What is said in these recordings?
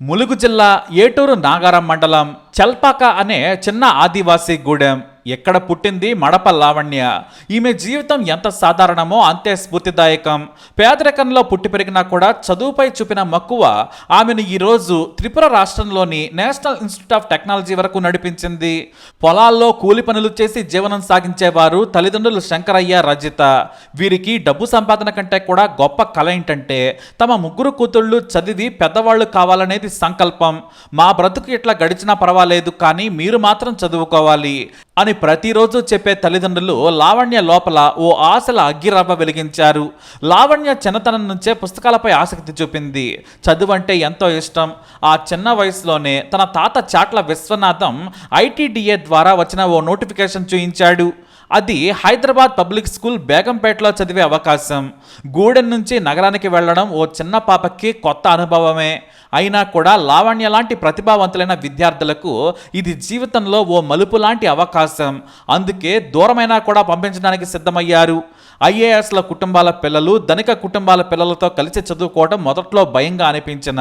ములుగు జిల్లా ఏటూరు నాగారం మండలం చల్పాక అనే చిన్న ఆదివాసీ గూడెం. ఎక్కడ పుట్టింది? మడప లావణ్య. ఈమె జీవితం ఎంత సాధారణమో అంతే స్ఫూర్తిదాయకం. పేదరికంలో పుట్టి పెరిగినా కూడా చదువుపై చూపిన మక్కువ ఆమెను ఈరోజు త్రిపుర రాష్ట్రంలోని నేషనల్ ఇన్స్టిట్యూట్ ఆఫ్ టెక్నాలజీ వరకు నడిపించింది. పొలాల్లో కూలి పనులు చేసి జీవనం సాగించేవారు తల్లిదండ్రులు శంకరయ్య రజిత. వీరికి డబ్బు సంపాదన కంటే కూడా గొప్ప కళ ఏంటంటే తమ ముగ్గురు కూతుళ్ళు చదివి పెద్దవాళ్ళు కావాలనేది సంకల్పం. మా బ్రతుకు ఇట్లా గడిచినా పర్వాలేదు కానీ మీరు మాత్రం చదువుకోవాలి. అని ప్రతిరోజు చెప్పే తల్లిదండ్రులు లావణ్య లోపల ఓ ఆశల అగ్గిరవ్వ వెలిగించారు. లావణ్య చిన్నతనం నుంచే పుస్తకాలపై ఆసక్తి చూపింది. చదువు అంటే ఎంతో ఇష్టం. ఆ చిన్న వయసులోనే తన తాత చాట్ల విశ్వనాథం ఐటీడీఏ ద్వారా వచ్చిన ఓ నోటిఫికేషన్ చూయించాడు. అది హైదరాబాద్ పబ్లిక్ స్కూల్ బేగంపేటలో చదివే అవకాశం. గూడెం నుంచి నగరానికి వెళ్ళడం ఓ చిన్న పాపకి కొత్త అనుభవమే. అయినా కూడా లావణ్య లాంటి ప్రతిభావంతులైన విద్యార్థులకు ఇది జీవితంలో ఓ మలుపు లాంటి అవకాశం. అందుకే దూరమైనా కూడా పంపించడానికి సిద్ధమయ్యారు. ఐఏఎస్ల కుటుంబాల పిల్లలు ధనిక కుటుంబాల పిల్లలతో కలిసి చదువుకోవడం మొదట్లో భయంగా అనిపించిన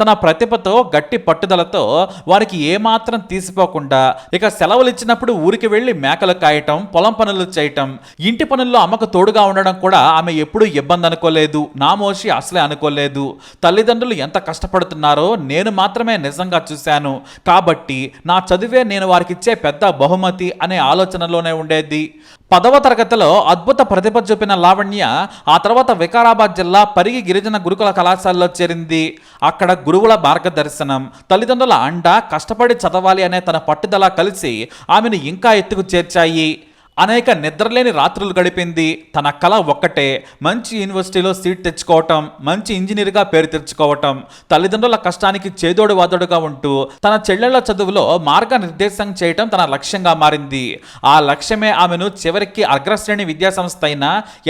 తన ప్రతిభతో గట్టి పట్టుదలతో వారికి ఏమాత్రం తీసిపోకుండా ఇక సెలవులు ఇచ్చినప్పుడు ఊరికి వెళ్ళి మేకలు కాయటం పొలం పనులు చేయటం ఇంటి పనుల్లో అమ్మకు తోడుగా ఉండడం కూడా ఆమె ఎప్పుడూ ఇబ్బంది అనుకోలేదు నామోషి అసలే అనుకోలేదు. తల్లిదండ్రులు ఎంత కష్టపడుతున్నారో నేను మాత్రమే నిజంగా చూశాను. కాబట్టి నా చదివే నేను వారికిచ్చే పెద్ద బహుమతి అనే ఆలోచనలోనే ఉండేది. పదవ తరగతిలో అద్భుత ప్రతిభ చూపిన లావణ్య ఆ తర్వాత వికారాబాద్ జిల్లా పరిగి గిరిజన గురుకుల కళాశాలలో చేరింది. అక్కడ గురువుల మార్గదర్శనం తల్లిదండ్రుల అండ కష్టపడి చదవాలి అనే తన పట్టుదల కలిసి ఆమెను ఇంకా ఎత్తుకు చేర్చాయి. అనేక నిద్రలేని రాత్రులు గడిపింది. తన కళ ఒక్కటే మంచి యూనివర్సిటీలో సీట్ తెచ్చుకోవటం మంచి ఇంజనీర్గా పేరు తెచ్చుకోవటం తల్లిదండ్రుల కష్టానికి చేదోడు వాదోడుగా ఉంటూ తన చెల్లెళ్ళ చదువులో మార్గనిర్దేశం చేయటం తన లక్ష్యంగా మారింది. ఆ లక్ష్యమే ఆమెను చివరికి అగ్రశ్రేణి విద్యాసంస్థ అయిన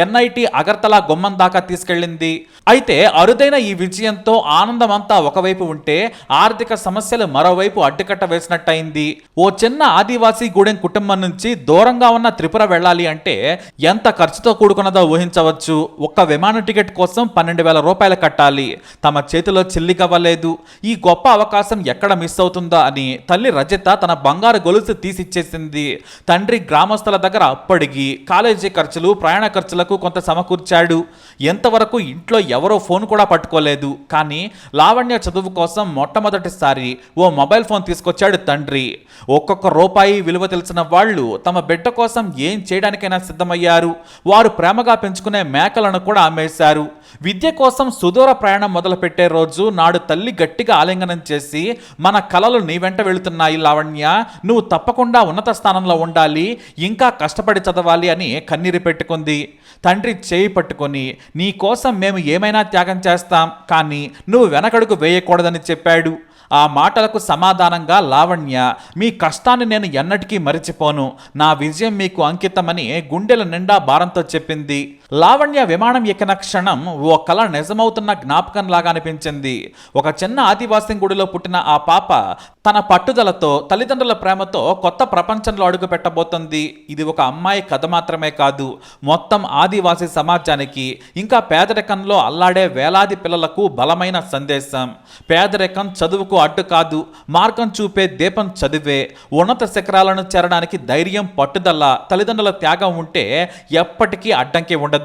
ఎన్ఐటి అగర్తల గుమ్మం దాకా తీసుకెళ్ళింది. అయితే అరుదైన ఈ విజయంతో ఆనందమంతా ఒకవైపు ఉంటే ఆర్థిక సమస్యలు మరోవైపు అడ్డుకట్ట వేసినట్టయింది. ఓ చిన్న ఆదివాసీ గూడెం కుటుంబం నుంచి దూరంగా ఉన్న త్రిపుర వెళ్ళాలి అంటే ఎంత ఖర్చుతో కూడుకున్నదో ఊహించవచ్చు. ఒక్క విమాన టికెట్ కోసం పన్నెండు వేల రూపాయలు కట్టాలి. తమ చేతిలో చిల్లికవ్వలేదు. ఈ గొప్ప అవకాశం ఎక్కడ మిస్ అవుతుందో అని తల్లి రజిత తన బంగారు గొలుసు తీసిచ్చేసింది. తండ్రి గ్రామస్తుల దగ్గర అప్పడిగి కాలేజీ ఖర్చులు ప్రయాణ ఖర్చులకు కొంత సమకూర్చాడు. ఎంతవరకు ఇంట్లో ఎవరో ఫోన్ కూడా పట్టుకోలేదు. కానీ లావణ్య చదువు కోసం మొట్టమొదటిసారి ఓ మొబైల్ ఫోన్ తీసుకొచ్చాడు తండ్రి. ఒక్కొక్క రూపాయి విలువ తెలిసిన వాళ్ళు తమ బిడ్డ కోసం ఏం చేయడానికైనా సిద్ధమయ్యారు. వారు ప్రేమగా పెంచుకునే మేకలను కూడా అమ్మేశారు విద్య కోసం సుదూర ప్రయాణం మొదలుపెట్టే రోజు నాడు తల్లి గట్టిగా ఆలింగనం చేసి మన కలలు నీ వెంట వెళుతున్నాయి లావణ్య. నువ్వు తప్పకుండా ఉన్నత స్థానంలో ఉండాలి. ఇంకా కష్టపడి చదవాలి అని కన్నీరు పెట్టుకుంది. తండ్రి చేయి పట్టుకొని నీ కోసం మేము ఏమైనా త్యాగం చేస్తాం. కానీ నువ్వు వెనకడుగు వేయకూడదని చెప్పాడు. ఆ మాటలకు సమాధానంగా లావణ్య మీ కష్టాన్ని నేను ఎన్నటికీ మరిచిపోను. నా విజయం మీకు అంకితమని గుండెల నిండా భారంతో చెప్పింది. లావణ్య విమానం ఎక్కిన క్షణం ఓ కళ నిజమవుతున్న జ్ఞాపకం లాగా అనిపించింది. ఒక చిన్న ఆదివాసీ గుడిలో పుట్టిన ఆ పాప తన పట్టుదలతో తల్లిదండ్రుల ప్రేమతో కొత్త ప్రపంచంలో అడుగు పెట్టబోతుంది. ఇది ఒక అమ్మాయి కథ మాత్రమే కాదు. మొత్తం ఆదివాసీ సమాజానికి ఇంకా పేదరికంలో అల్లాడే వేలాది పిల్లలకు బలమైన సందేశం. పేదరికం చదువుకు అడ్డు కాదు. మార్గం చూపే దీపం చదివే ఉన్నత శిఖరాలను చేరడానికి ధైర్యం పట్టుదల తల్లిదండ్రుల త్యాగం ఉంటే ఎప్పటికీ అడ్డంకి ఉండదు.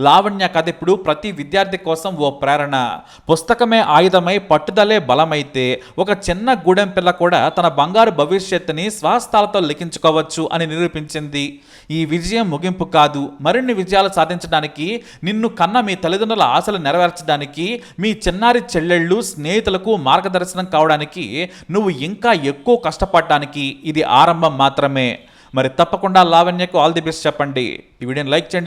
లావణ్య కథ ఇప్పుడు ప్రతి విద్యార్థి కోసం ఓ ప్రేరణ. పుస్తకమే ఆయుధమై పట్టుదలే బలమైతే ఒక చిన్న గూడెం పిల్ల కూడా తన బంగారు భవిష్యత్తుని స్వస్థాలతో లిఖించుకోవచ్చు అని నిరూపించింది. ఈ విజయం ముగింపు కాదు. మరిన్ని విజయాలు సాధించడానికి నిన్ను కన్న మీ తల్లిదండ్రుల ఆశలు నెరవేర్చడానికి మీ చిన్నారి చెల్లెళ్ళు స్నేహితులకు మార్గదర్శనం కావడానికి నువ్వు ఇంకా ఎక్కువ కష్టపడడానికి ఇది ఆరంభం మాత్రమే. మరి తప్పకుండా లావణ్యకు ఆల్ ది బెస్ట్ చెప్పండి. ఈ వీడియోని లైక్ చేయండి